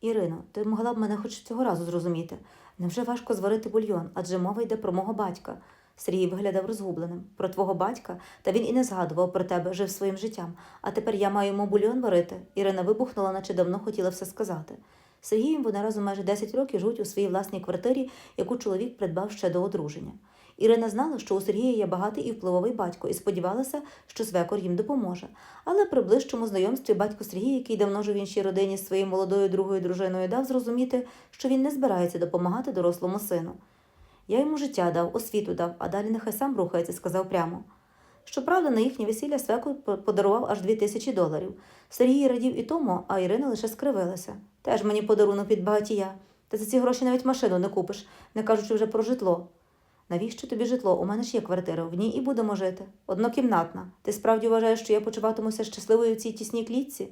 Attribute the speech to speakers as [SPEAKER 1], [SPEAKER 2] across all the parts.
[SPEAKER 1] Ірино, ти могла б мене хоч цього разу зрозуміти. Невже важко зварити бульйон, адже мова йде про мого батька. Сергій виглядав розгубленим. Про твого батька, та він і не згадував про тебе, жив своїм життям. А тепер я маю йому бульйон варити. Ірина вибухнула, наче давно хотіла все сказати. Сергієм вони разом майже 10 років живуть у своїй власній квартирі, яку чоловік придбав ще до одруження. Ірина знала, що у Сергія є багатий і впливовий батько, і сподівалася, що свекор їм допоможе. Але при ближчому знайомстві батько Сергій, який давно жив в іншій родині з своєю молодою другою дружиною, дав зрозуміти, що він не збирається допомагати дорослому сину. Я йому життя дав, освіту дав, а далі нехай сам рухається, сказав прямо. Щоправда, на їхнє весілля свекор подарував аж дві тисячі доларів. Сергій радів і тому, а Ірина лише скривилася. Теж мені подарунок від багатія. Та за ці гроші навіть машину не купиш, не кажучи вже про житло. Навіщо тобі житло? У мене ж є квартира, в ній і будемо жити. Однокімнатна. Ти справді вважаєш, що я почуватимуся щасливою в цій тісній клітці?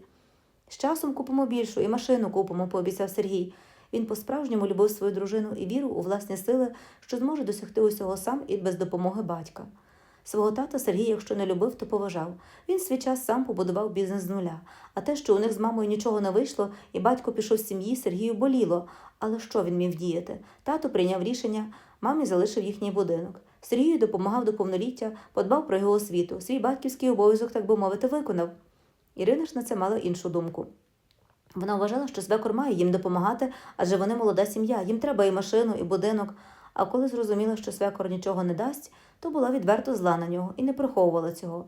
[SPEAKER 1] З часом купимо більшу і машину купимо, пообіцяв Сергій. Він по-справжньому любив свою дружину і вірив у власні сили, що зможе досягти усього сам і без допомоги батька. Свого тата Сергій, якщо не любив, то поважав. Він свій час сам побудував бізнес з нуля. А те, що у них з мамою нічого не вийшло, і батько пішов з сім'ї, Сергію боліло. Але що він міг діяти? Тато прийняв рішення, мамі залишив їхній будинок. Сергію допомагав до повноліття, подбав про його освіту. Свій батьківський обов'язок, так би мовити, виконав. Ірина ж на це мала іншу думку. Вона вважала, що свекор має їм допомагати, адже вони молода сім'я, їм треба і машину, і будинок. А коли зрозуміла, що свекор нічого не дасть, то була відверто зла на нього і не приховувала цього.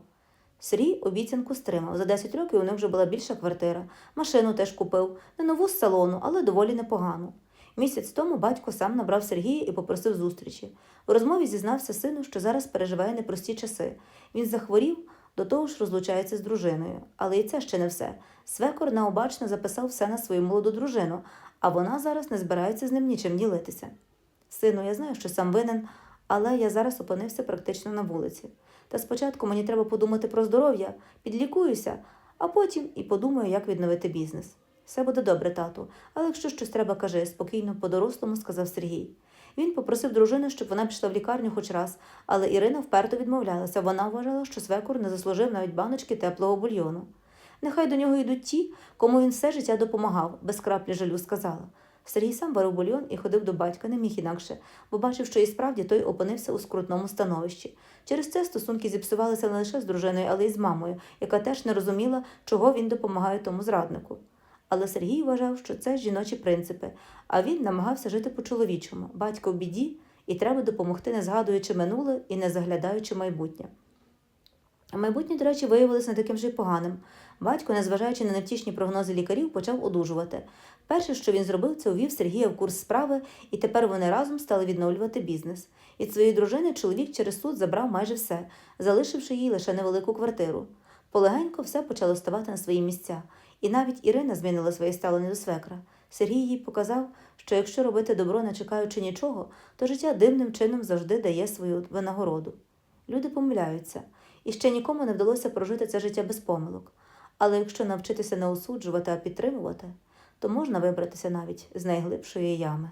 [SPEAKER 1] Сергій обіцянку стримав. За 10 років у них вже була більша квартира. Машину теж купив, не нову з салону, але доволі непогану. Місяць тому батько сам набрав Сергія і попросив зустрічі. У розмові зізнався сину, що зараз переживає непрості часи. Він захворів, до того ж розлучається з дружиною. Але і це ще не все. Свекор необачно записав все на свою молоду дружину, а вона зараз не збирається з ним нічим ділитися. Сину, я знаю, що сам винен, але я зараз опинився практично на вулиці. Та спочатку мені треба подумати про здоров'я, підлікуюся, а потім і подумаю, як відновити бізнес. Все буде добре, тату, але якщо щось треба, кажи, спокійно, по-дорослому, сказав Сергій. Він попросив дружину, щоб вона пішла в лікарню хоч раз, але Ірина вперто відмовлялася. Вона вважала, що свекор не заслужив навіть баночки теплого бульйону. Нехай до нього йдуть ті, кому він все життя допомагав, без краплі жалю сказала. Сергій сам варив бульйон і ходив до батька, не міг інакше, бо бачив, що і справді той опинився у скрутному становищі. Через це стосунки зіпсувалися не лише з дружиною, але й з мамою, яка теж не розуміла, чого він допомагає тому зраднику. Але Сергій вважав, що це жіночі принципи, а він намагався жити по-чоловічому. Батько в біді, і треба допомогти, не згадуючи минуле і не заглядаючи майбутнє. А майбутнє, до речі, виявилося не таким же й поганим. Батько, незважаючи на невтішні прогнози лікарів, почав одужувати. Перше, що він зробив, це увів Сергія в курс справи, і тепер вони разом стали відновлювати бізнес. Від своєї дружини чоловік через суд забрав майже все, залишивши їй лише невелику квартиру. Полегенько все почало ставати на свої місця, і навіть Ірина змінила своє ставлення до свекра. Сергій їй показав, що якщо робити добро, не чекаючи нічого, то життя дивним чином завжди дає свою винагороду. Люди помиляються, і ще нікому не вдалося прожити це життя без помилок. Але якщо навчитися не осуджувати, а підтримувати, то можна вибратися навіть з найглибшої ями.